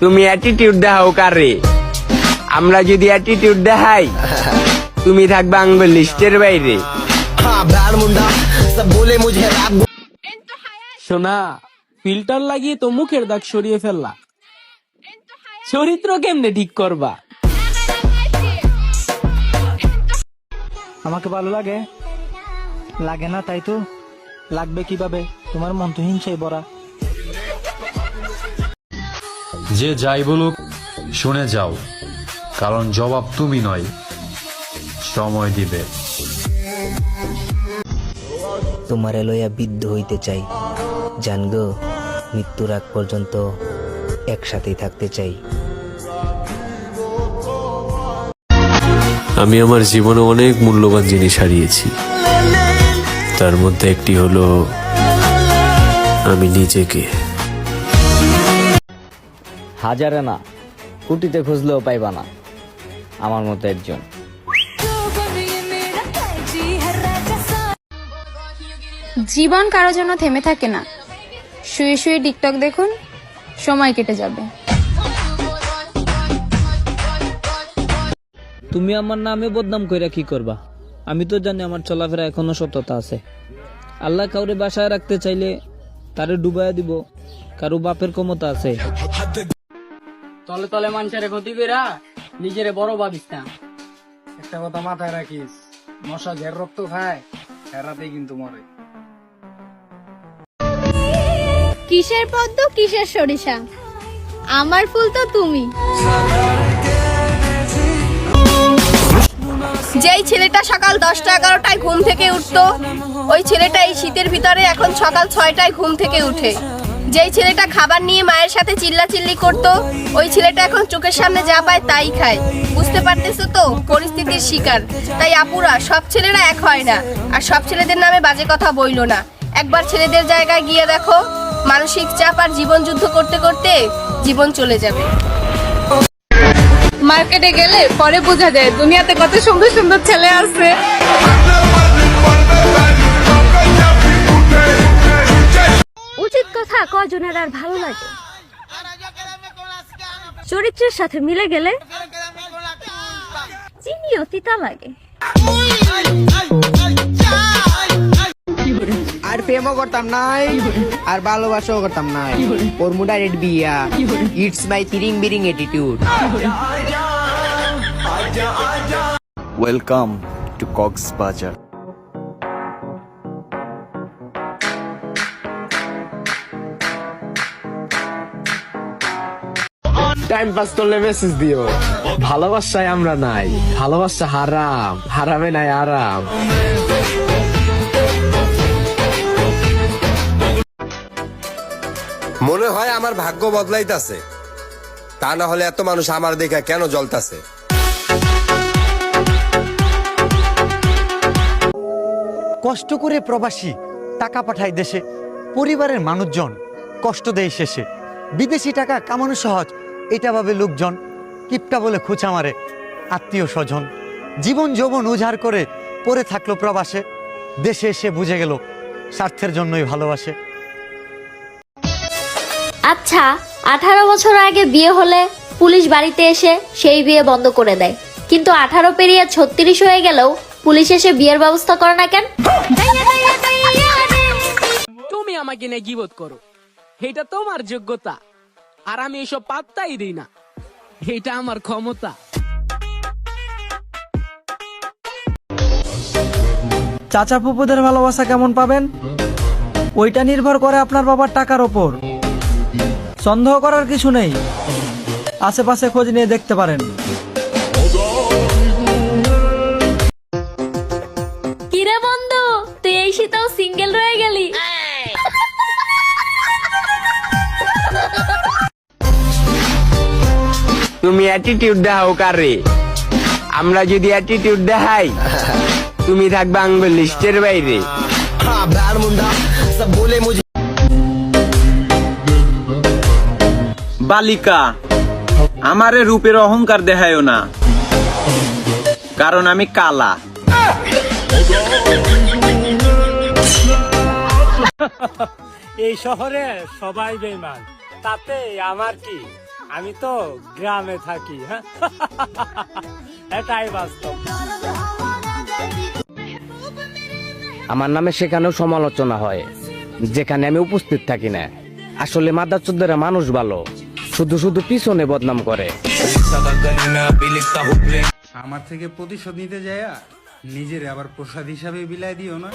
তুমি অ্যাটিটিউড দেখাও কারে। আমরা যদি অ্যাটিটিউড দেখাই তুমি থাকবে আঙ্গুল লিস্টের বাইরে। সোনা ফিল্টার লাগিয়ে তো মুখের দাগ সরিয়ে ফেললা। চরিত্র কেমনে ঠিক করবা? আমাকে ভালো লাগে? লাগে না তাই তো? লাগবে কীভাবে? তোমার মন তো হিংসাই বরা যে যাই বলুক শুনে যাও কারণ জবাব তুমি নয় সময় দিবে। তোমারে লইয়া বিদ্ধ হইতে চাই। জান গো মৃত্যুর আগ পর্যন্ত একসাথেই থাকতে চাই। আমি আমার জীবনে অনেক মূল্যবান জিনিস হারিয়েছি। তার মধ্যে একটি হলো আমি নিজেকে। হাজারে না কুটিতে খুঁজলেও পাইবা না। আমার মতো একজন। জীবন কারও জন্য থেমে থাকে না। শুয়ে শুয়ে টিকটক দেখুন সময় কেটে যাবে। তুমি আমার নামে বদনাম কইরা কি করবা? আমি তো জানি আমার চলাফেরা এখনও সততা আছে। আল্লাহ কাউরে বাসায় রাখতে চাইলে তারে ডুবাইয়া দিব কারও বাপের ক্ষমতা আছে। তলে তলে মানুষের ক্ষতি কইরা নিজেরে বড় ভাবিস না একটা কথা মাথায় রাখিস মশা ঝের রক্ত খায় হেরাতেই কিন্তু মরে। কিসের পদ্ম কিসের সরিষা? আমার ফুল তো তুমি। যেই ছেলেটা সকাল দশটা এগারোটায় ঘুম থেকে উঠতো ওই ছেলেটা এই শীতের ভিতরে এখন সকাল ছয়টায় ঘুম থেকে উঠে। যেই ছেলেটা খাবার নিয়ে মায়ের সাথে চিল্লাচিল্লি করতো, ওই ছেলেটা এখন চোখের সামনে যা পায় তাই খায়। বুঝতে পারতেছো তো? পরিস্থিতির শিকার। তাই আপুরা, সব ছেলেরা এক হয় না। আর সব ছেলেদের নামে বাজে কথা বইল না। একবার ছেলেদের জায়গায় গিয়ে দেখো, মানসিক চাপ আর জীবন যুদ্ধ করতে করতে জীবন চলে যাবে। মার্কেটে গেলে পরে বোঝা যায়, দুনিয়াতে কত সুন্দর সুন্দর ছেলে আছে। কথা কজনের আর ভালো লাগে। চরিত্রের সাথে মিলে গেলে চিনিও তিতা লাগে। আর প্রেমও করতাম নাই আর ভালোবাসাও করতাম নাই। ওর মুডা রেড বিয়া। ইটস মাই তিরিং বিরিং attitude welcome to Cox time pass করলে মেসেজ দিও। ভালোবাসায় আমরা নাই ভালোবাসা হারাম হারামে নাই আরাম। মনে হয় আমার ভাগ্য বদলাইতাছে। তা না হলে এত মানুষ আমার দেখা কেন জ্বলতাছে? কষ্ট করে প্রবাসী টাকা পাঠায় দেশে পরিবারের মানুষজন কষ্ট দেয় শেষে। বিদেশি টাকা কামানো সহজ এটা ভাবে লোকজন কিপটা বলে খুঁচা মারে আত্মীয় স্বজন। জীবন যৌবন উজাড় করে পড়ে থাকল প্রবাসে দেশে এসে বুঝে গেল স্বার্থের জন্যই ভালোবাসে। আচ্ছা আঠারো বছর আগে বিয়ে হলে পুলিশ বাড়িতে এসে সেই বিয়ে বন্ধ করে দেয়। কিন্তু আঠারো পেরিয়ে ছত্রিশ হয়ে গেলেও পুলিশ এসে বিয়ের ব্যবস্থা করে না কেন? তুমি আমাকে নিয়ে গিবোধ করো। এটা তোমার যোগ্যতা। আর আমি এসব পাত্তাই দিই না। এটা আমার ক্ষমতা। চাচা ফুপুদের ভালোবাসা কেমন পাবেন? ওইটা নির্ভর করে আপনার বাবার টাকার ওপর। সন্দেহ করার কিছু নেই। আশেপাশে খোঁজ নিয়ে দেখতে পারেন। কিরে বন্ধু তুই এই শীতেও সিঙ্গেল রয়ে গেলি। তুমি অ্যাটিটিউড দেখাও কারে? আমরা যদি অ্যাটিটিউড দেখাই তুমি থাকবে আঙ্গুল লিস্টের বাইরে। বালিকা আমারে রূপের অহংকার দেখায়ও না কারণ আমি কালা। এই শহরে সবাই বেমান তাতে আমার কি? আমি তো গ্রামে থাকি হ্যাঁ? এটাই বাস্তব। আমার নামে সেখানেও সমালোচনা হয় যেখানে আমি উপস্থিত থাকি না। আসলে মাদার চোদ্দরা মানুষ ভালো শুধু শুধু পিছনে বদনাম করে। আমার থেকে প্রতিশোধ নিতে যায় নিজের আবার প্রসাদ হিসাবে বিলাই দিও না।